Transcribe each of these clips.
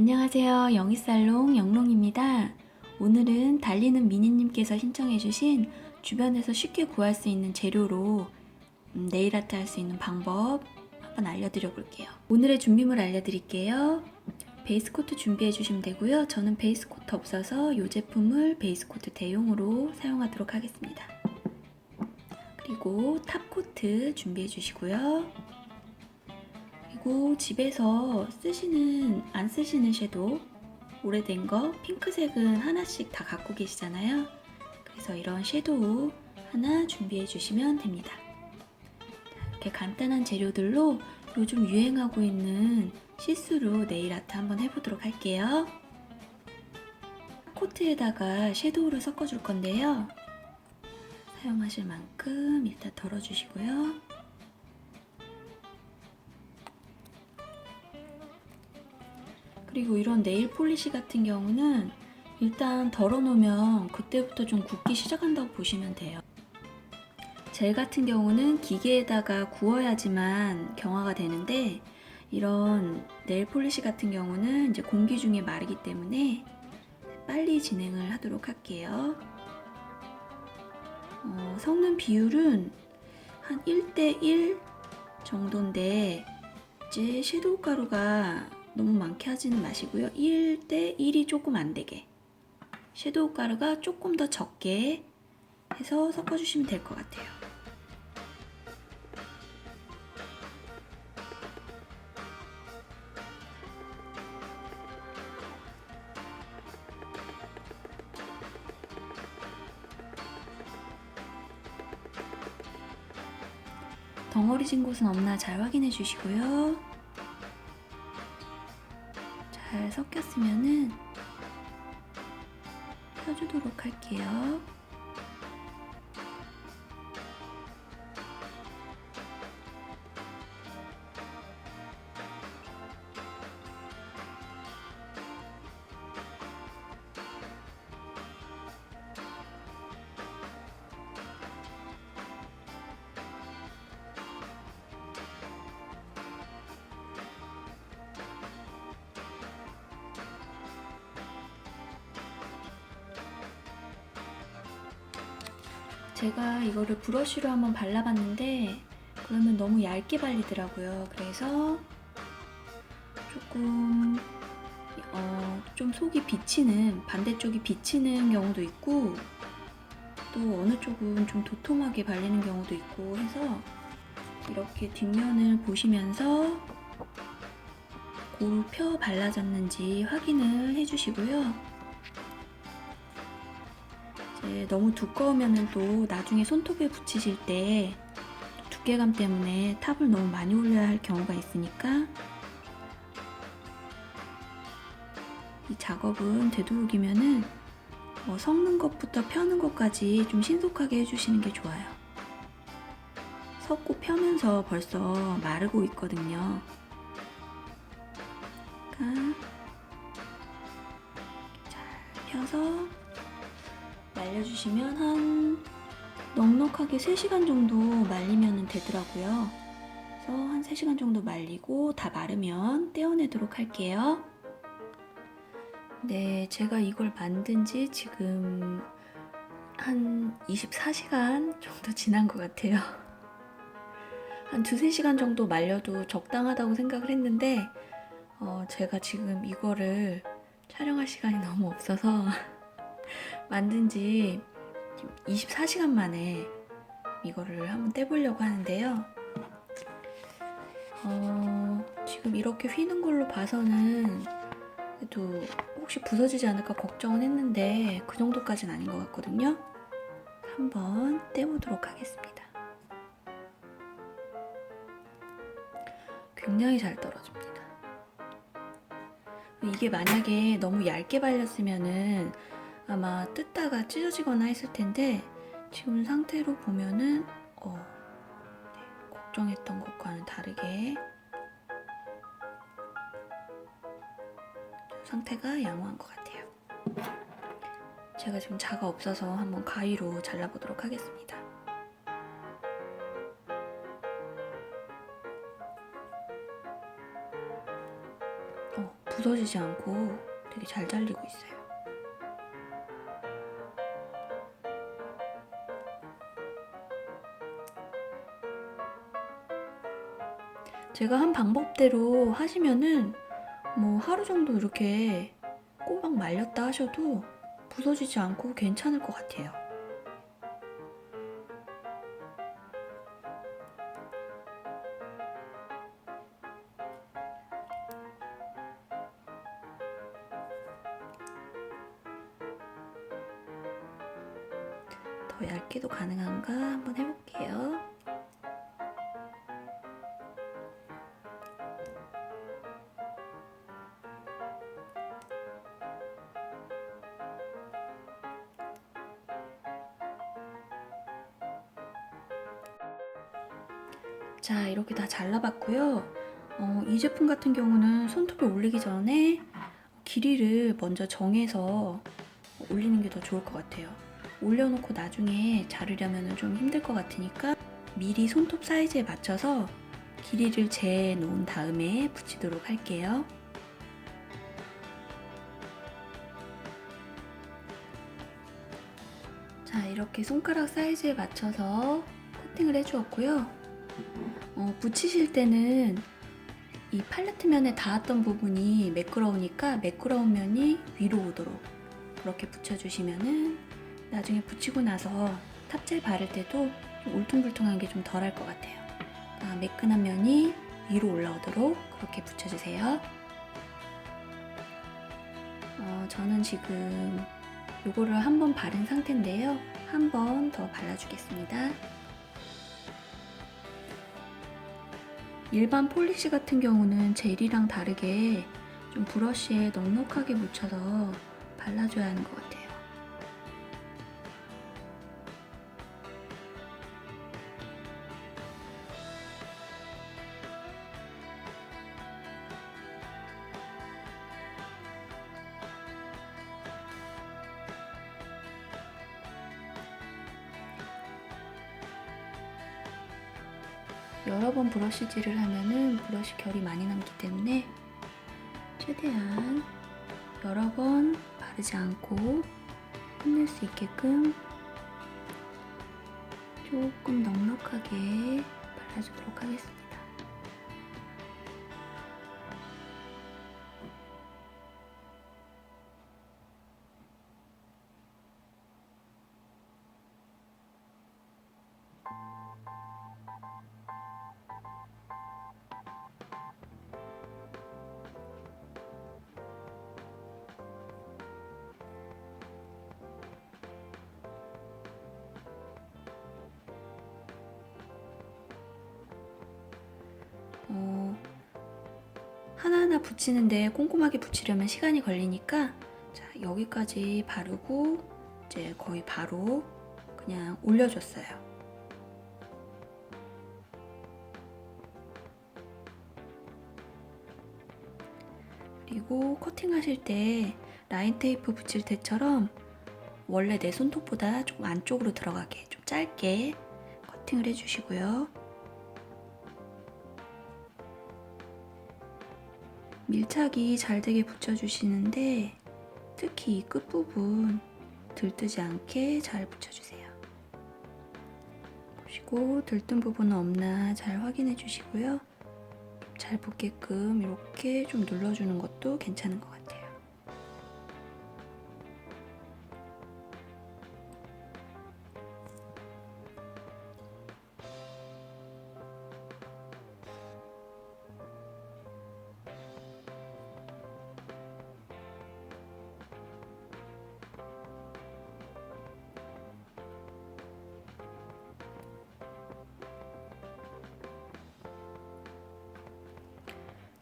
안녕하세요. 영희살롱 영롱입니다. 오늘은 달리는 미니님께서 신청해주신 주변에서 쉽게 구할 수 있는 재료로 음, 네일아트 할 수 있는 방법 한번 알려드려 볼게요. 오늘의 준비물 알려드릴게요. 베이스 코트 준비해 주시면 되고요. 저는 베이스 코트 없어서 이 제품을 베이스 코트 대용으로 사용하도록 하겠습니다. 그리고 탑 코트 준비해 주시고요. 그리고 집에서 쓰시는 안 쓰시는 섀도우 오래된 거 핑크색은 하나씩 다 갖고 계시잖아요. 그래서 이런 섀도우 하나 준비해 주시면 됩니다. 자, 이렇게 간단한 재료들로 요즘 유행하고 있는 시스루 네일 아트 한번 해보도록 할게요. 코트에다가 섀도우를 섞어줄 건데요. 사용하실 만큼 일단 덜어주시고요. 그리고 이런 네일 폴리시 같은 경우는 일단 덜어놓으면 그때부터 좀 굳기 시작한다고 보시면 돼요. 젤 같은 경우는 기계에다가 구워야지만 경화가 되는데 이런 네일 폴리시 같은 경우는 이제 공기 중에 마르기 때문에 빨리 진행을 하도록 할게요. 어, 섞는 비율은 한 1대1 정도인데 이제 섀도우 가루가 너무 많게 하지는 마시고요. 1대 1이 조금 안 되게 섀도우 가루가 조금 더 적게 해서 섞어주시면 될 것 같아요. 덩어리 진 곳은 없나 잘 확인해 주시고요. 잘 섞였으면은 펴주도록 할게요. 제가 이거를 브러쉬로 한번 발라봤는데 그러면 너무 얇게 발리더라고요. 그래서 조금 어, 좀 속이 비치는 반대쪽이 비치는 경우도 있고 또 어느 쪽은 좀 도톰하게 발리는 경우도 있고 해서 이렇게 뒷면을 보시면서 골펴 발라졌는지 확인을 해주시고요. 이제 너무 두꺼우면 또 나중에 손톱에 붙이실 때 두께감 때문에 탑을 너무 많이 올려야 할 경우가 있으니까 이 작업은 되도록이면은 뭐 섞는 것부터 펴는 것까지 좀 신속하게 해주시는 게 좋아요. 섞고 펴면서 벌써 마르고 있거든요. 그러니까 잘 펴서 말려주시면 한 넉넉하게 3시간 정도 말리면 되더라고요. 그래서 한 3시간 정도 말리고 다 마르면 떼어내도록 할게요. 네, 제가 이걸 만든 지 지금 한 24시간 정도 지난 것 같아요. 한 두세 시간 정도 말려도 적당하다고 생각을 했는데, 어, 제가 지금 이거를 촬영할 시간이 너무 없어서 만든 지 24시간 만에 이거를 한번 떼보려고 하는데요. 어, 지금 이렇게 휘는 걸로 봐서는 그래도 혹시 부서지지 않을까 걱정은 했는데 그 정도까지는 아닌 것 같거든요. 한번 떼보도록 하겠습니다. 굉장히 잘 떨어집니다. 이게 만약에 너무 얇게 발렸으면은 아마 뜯다가 찢어지거나 했을 텐데 지금 상태로 보면은 어, 네, 걱정했던 것과는 다르게 상태가 양호한 것 같아요. 제가 지금 자가 없어서 한번 가위로 잘라보도록 하겠습니다. 어, 부서지지 않고 되게 잘 잘리고 있어요. 제가 한 방법대로 하시면은 뭐 하루 정도 이렇게 꼬박 말렸다 하셔도 부서지지 않고 괜찮을 것 같아요. 자, 이렇게 다 잘라봤고요. 어, 이 제품 같은 경우는 손톱에 올리기 전에 길이를 먼저 정해서 올리는 게 더 좋을 것 같아요. 올려놓고 나중에 자르려면 좀 힘들 것 같으니까 미리 손톱 사이즈에 맞춰서 길이를 재 놓은 다음에 붙이도록 할게요. 자, 이렇게 손가락 사이즈에 맞춰서 코팅을 해주었고요. 어, 붙이실 때는 이 팔레트 면에 닿았던 부분이 매끄러우니까 매끄러운 면이 위로 오도록 그렇게 붙여주시면은 나중에 붙이고 나서 탑재 바를 때도 좀 울퉁불퉁한 게 좀 덜할 것 같아요. 아, 매끈한 면이 위로 올라오도록 그렇게 붙여주세요. 어, 저는 지금 요거를 한 번 바른 상태인데요. 한 번 더 발라주겠습니다. 일반 폴리시 같은 경우는 젤이랑 다르게 좀 브러쉬에 넉넉하게 묻혀서 발라줘야 하는 것 같아요. 브러쉬질을 하면은 브러쉬 결이 많이 남기 때문에 최대한 여러 번 바르지 않고 끝낼 수 있게끔 조금 넉넉하게 발라주도록 하겠습니다. 하나하나 붙이는데 꼼꼼하게 붙이려면 시간이 걸리니까 자, 여기까지 바르고 이제 거의 바로 그냥 올려줬어요. 그리고 커팅하실 때 라인 테이프 붙일 때처럼 원래 내 손톱보다 조금 안쪽으로 들어가게 좀 짧게 커팅을 해주시고요. 밀착이 잘 되게 붙여주시는데 특히 이 끝부분 들뜨지 않게 잘 붙여주세요. 보시고 들뜬 부분은 없나 잘 확인해 주시고요. 잘 붙게끔 이렇게 좀 눌러주는 것도 괜찮은 것 같아요.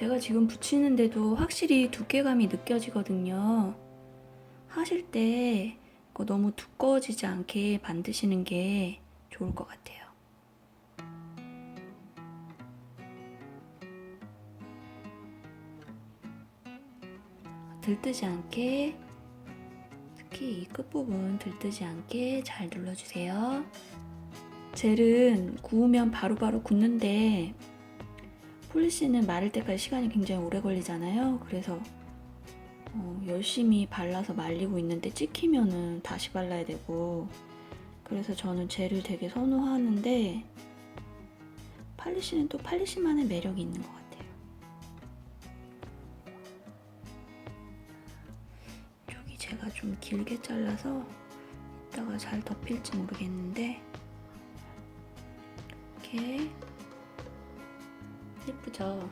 제가 지금 붙이는데도 확실히 두께감이 느껴지거든요. 하실 때 너무 두꺼워지지 않게 만드시는 게 좋을 것 같아요. 들뜨지 않게 특히 이 끝부분 들뜨지 않게 잘 눌러주세요. 젤은 구우면 바로바로 굳는데 폴리시는 마를 때까지 시간이 굉장히 오래 걸리잖아요. 그래서 어, 열심히 발라서 말리고 있는데 찍히면은 다시 발라야 되고 그래서 저는 젤을 되게 선호하는데 팔리시는 또 팔리시만의 매력이 있는 것 같아요. 여기 제가 좀 길게 잘라서 이따가 잘 덮일지 모르겠는데 이렇게 예쁘죠?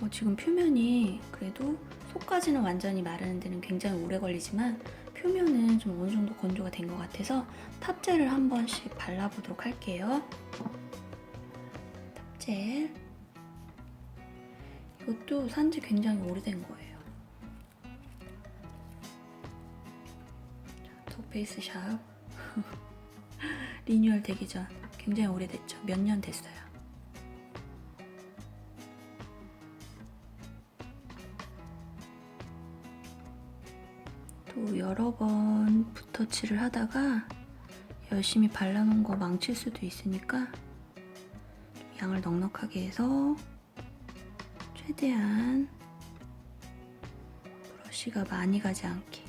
어, 지금 표면이 그래도 속까지는 완전히 마르는 데는 굉장히 오래 걸리지만 표면은 좀 어느 정도 건조가 된 것 같아서 탑젤을 한 번씩 발라보도록 할게요. 탑젤. 이것도 산지 굉장히 오래된 거예요. 더 페이스샵. 리뉴얼 되기 전 굉장히 오래됐죠. 몇 년 됐어요. 또 여러 번 붓터치를 하다가 열심히 발라놓은 거 망칠 수도 있으니까 좀 양을 넉넉하게 해서 최대한 브러쉬가 많이 가지 않게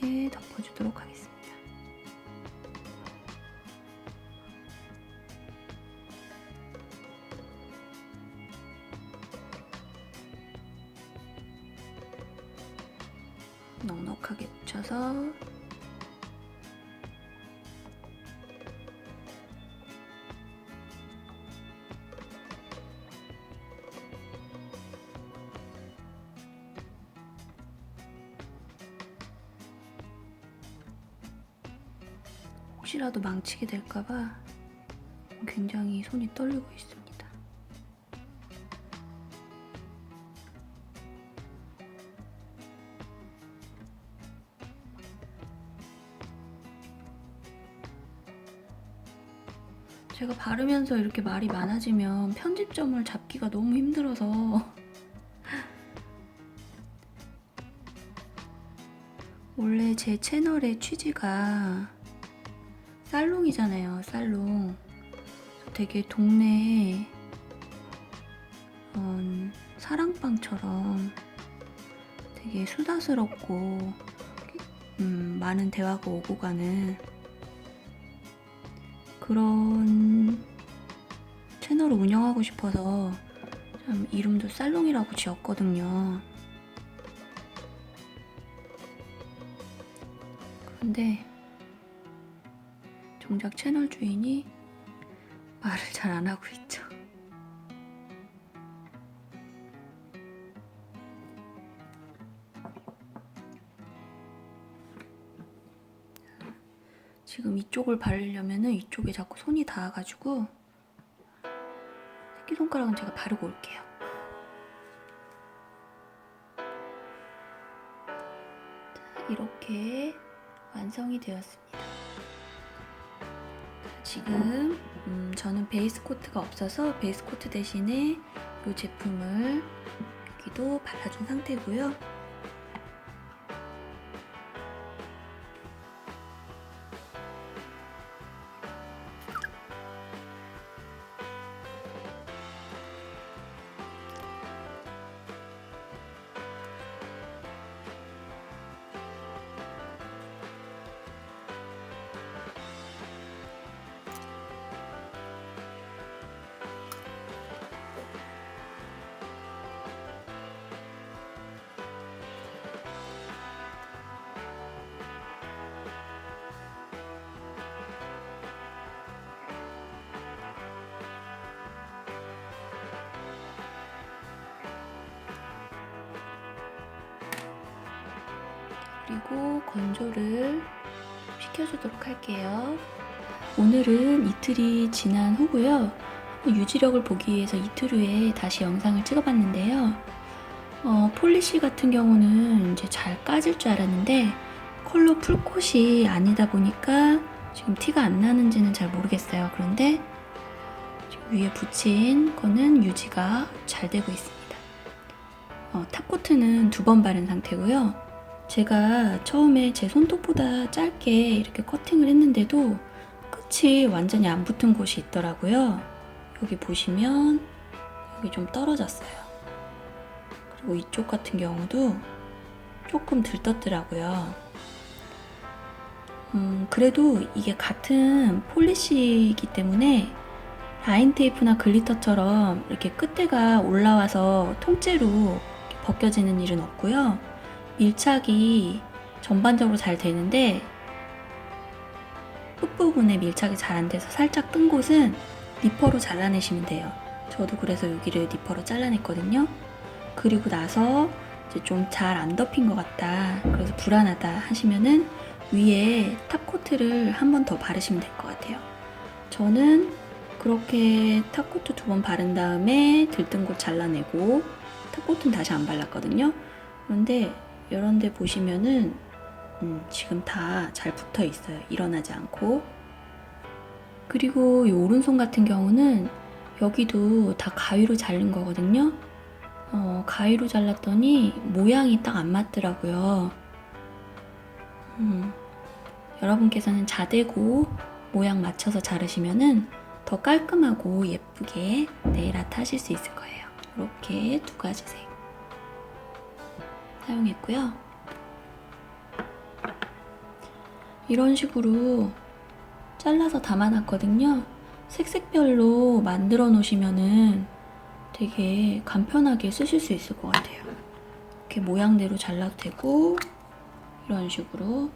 이렇게 덮어주도록 하겠습니다. 넉넉하게 묻혀서 혹시라도 망치게 될까봐 굉장히 손이 떨리고 있습니 제가 바르면서 이렇게 말이 많아지면 편집점을 잡기가 너무 힘들어서 원래 제 채널의 취지가 살롱이잖아요, 살롱. 되게 동네에 음, 사랑방처럼 되게 수다스럽고 음, 많은 대화가 오고 가는 그런 채널을 운영하고 싶어서 참 이름도 살롱이라고 지었거든요. 그런데 정작 채널 주인이 말을 잘 안 하고 있죠. 지금 이쪽을 바르려면은 이쪽에 자꾸 손이 닿아가지고 새끼손가락은 제가 바르고 올게요. 자, 이렇게 완성이 되었습니다. 자, 지금 음, 저는 베이스 코트가 없어서 베이스 코트 대신에 이 제품을 여기도 발라준 상태고요. 그리고 건조를 시켜주도록 할게요. 오늘은 이틀이 지난 후고요. 유지력을 보기 위해서 이틀 후에 다시 영상을 찍어봤는데요. 어, 폴리시 같은 경우는 이제 잘 까질 줄 알았는데 컬러 풀꽃이 아니다 보니까 지금 티가 안 나는지는 잘 모르겠어요. 그런데 지금 위에 붙인 거는 유지가 잘 되고 있습니다. 어, 탑코트는 두 번 바른 상태고요. 제가 처음에 제 손톱보다 짧게 이렇게 커팅을 했는데도 끝이 완전히 안 붙은 곳이 있더라고요. 여기 보시면 여기 좀 떨어졌어요. 그리고 이쪽 같은 경우도 조금 들떴더라고요. 음, 그래도 이게 같은 폴리시이기 때문에 라인 테이프나 글리터처럼 이렇게 끝에가 올라와서 통째로 벗겨지는 일은 없고요. 밀착이 전반적으로 잘 되는데 끝부분에 밀착이 잘 안 돼서 살짝 뜬 곳은 니퍼로 잘라내시면 돼요. 저도 그래서 여기를 니퍼로 잘라냈거든요. 그리고 나서 이제 좀 잘 안 덮인 것 같다. 그래서 불안하다 하시면은 위에 탑코트를 한 번 더 바르시면 될 것 같아요. 저는 그렇게 탑코트 두 번 바른 다음에 들뜬 곳 잘라내고 탑코트는 다시 안 발랐거든요. 그런데 이런 데 보시면은 음, 지금 다 잘 붙어 있어요. 일어나지 않고. 그리고 이 오른손 같은 경우는 여기도 다 가위로 자른 거거든요. 어, 가위로 잘랐더니 모양이 딱 안 맞더라고요. 음, 여러분께서는 자대고 모양 맞춰서 자르시면은 더 깔끔하고 예쁘게 네일 아트 하실 수 있을 거예요. 이렇게 두 가지 색 사용했고요. 이런 식으로 잘라서 담아놨거든요. 색색별로 만들어 놓으시면은 되게 간편하게 쓰실 수 있을 것 같아요. 이렇게 모양대로 잘라도 되고 이런 식으로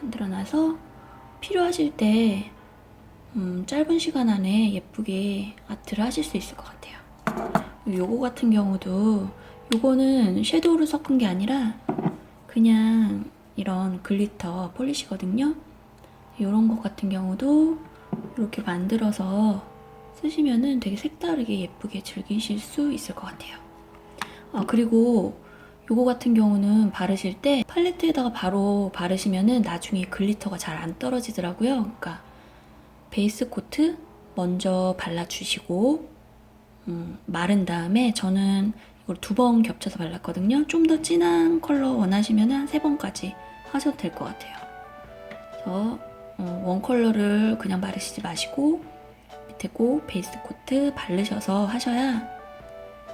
만들어놔서 필요하실 때 음, 짧은 시간 안에 예쁘게 아트를 하실 수 있을 것 같아요. 요거 같은 경우도 요거는 섀도우를 섞은 게 아니라 그냥 이런 글리터 폴리시거든요. 이런 것 같은 경우도 이렇게 만들어서 쓰시면은 되게 색다르게 예쁘게 즐기실 수 있을 것 같아요. 아, 그리고 요거 같은 경우는 바르실 때 팔레트에다가 바로 바르시면은 나중에 글리터가 잘 안 떨어지더라고요. 그러니까 베이스 코트 먼저 발라주시고 음, 마른 다음에 저는 두 번 겹쳐서 발랐거든요. 좀 더 진한 컬러 원하시면 한 세 번까지 하셔도 될 것 같아요. 그래서 어, 원 컬러를 그냥 바르시지 마시고 밑에 꼭 베이스 코트 바르셔서 하셔야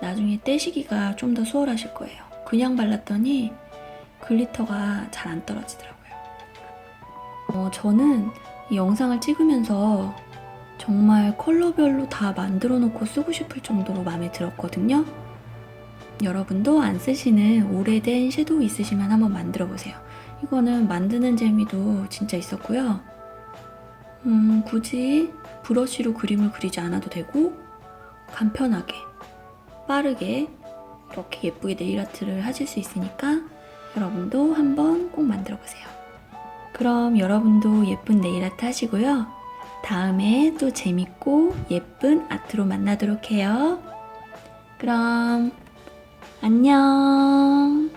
나중에 떼시기가 좀 더 수월하실 거예요. 그냥 발랐더니 글리터가 잘 안 떨어지더라고요. 어, 저는 이 영상을 찍으면서 정말 컬러별로 다 만들어 놓고 쓰고 싶을 정도로 마음에 들었거든요. 여러분도 안 쓰시는 오래된 섀도우 있으시면 한번 만들어 보세요. 이거는 만드는 재미도 진짜 있었고요. 음, 굳이 브러쉬로 그림을 그리지 않아도 되고 간편하게 빠르게 이렇게 예쁘게 네일 아트를 하실 수 있으니까 여러분도 한번 꼭 만들어 보세요. 그럼 여러분도 예쁜 네일 아트 하시고요. 다음에 또 재밌고 예쁜 아트로 만나도록 해요. 그럼 안녕.